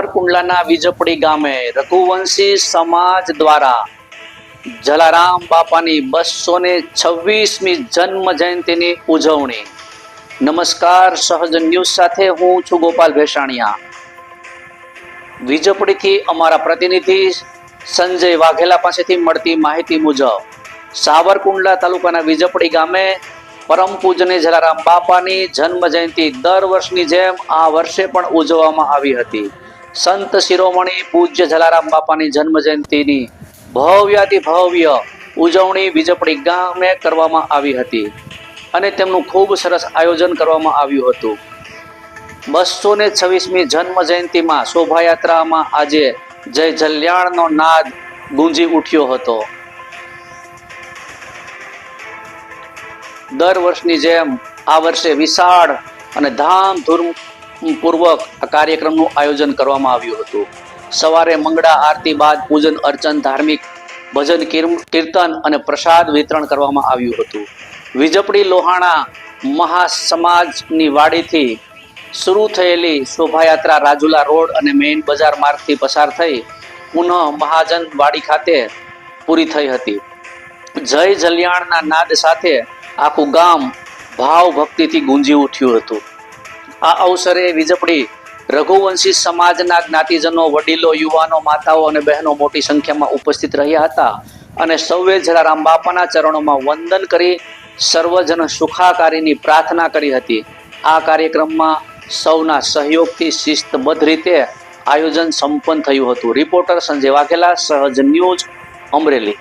સાવરકુંડલાના વીજપડી ગામે રઘુવંશી સમાજ દ્વારા જલારામ બાપાની બસો ને છવ્વીસમી જન્મ જયંતિની ઉજવણી. નમસ્કાર, સહજ ન્યૂઝ સાથે હું છું ગોપાલ ભેસાણિયા. વીજપડીથી અમારા પ્રતિનિધિ સંજય વાઘેલા પાસેથી મળતી માહિતી મુજબ, સાવરકુંડલા તાલુકાના વીજપડી ગામે પરમ પૂજને જલારામ બાપાની જન્મ જયંતિ દર વર્ષની જેમ આ વર્ષે પણ ઉજવવામાં આવી હતી. સંત શિરોમણી પૂજ્ય જલારામ બાપાની જન્મ જયંતિની ભવ્યાતિ ભવ્ય ઉજવણી વીજપડી ગામે કરવામાં આવી હતી અને તેમનું ખૂબ સરસ આયોજન કરવામાં આવ્યું હતું. બસો ને છવ્વીસમી જન્મ જયંતિમાં શોભાયાત્રામાં આજે જય જલ્યાણનો નાદ ગુંજી ઉઠ્યો હતો. દર વર્ષની જેમ આ વર્ષે વિશાળ અને ધામધૂમ પૂર્વક આ કાર્યક્રમનું આયોજન કરવામાં આવ્યું હતું. સવારે મંગળા આરતી બાદ પૂજન અર્ચન, ધાર્મિક ભજન કીર્તન અને પ્રસાદ વિતરણ કરવામાં આવ્યું હતું. વીજપડી લોહાણા મહાસમાજની વાડીથી શરૂ થયેલી શોભાયાત્રા રાજુલા રોડ અને મેઇન બજાર માર્ગથી પસાર થઈ પુનઃ મહાજન વાડી ખાતે પૂરી થઈ હતી. જય જલ્યાણના નાદ સાથે આખું ગામ ભાવ ભક્તિથી ગુંજી ઉઠ્યું હતું. આ અવસરે વીજપડી રઘુવંશી સમાજના જ્ઞાતિજનો, વડીલો, યુવાનો, માતાઓ અને બહેનો મોટી સંખ્યામાં ઉપસ્થિત રહ્યા હતા અને સૌએ જલારામ બાપાના ચરણોમાં વંદન કરી સર્વજન સુખાકારીની પ્રાર્થના કરી હતી. આ કાર્યક્રમમાં સૌના સહયોગથી શિસ્તબદ્ધ રીતે આયોજન સંપન્ન થયું હતું. રિપોર્ટર સંજય વાઘેલા, સહજ ન્યૂઝ, અમરેલી.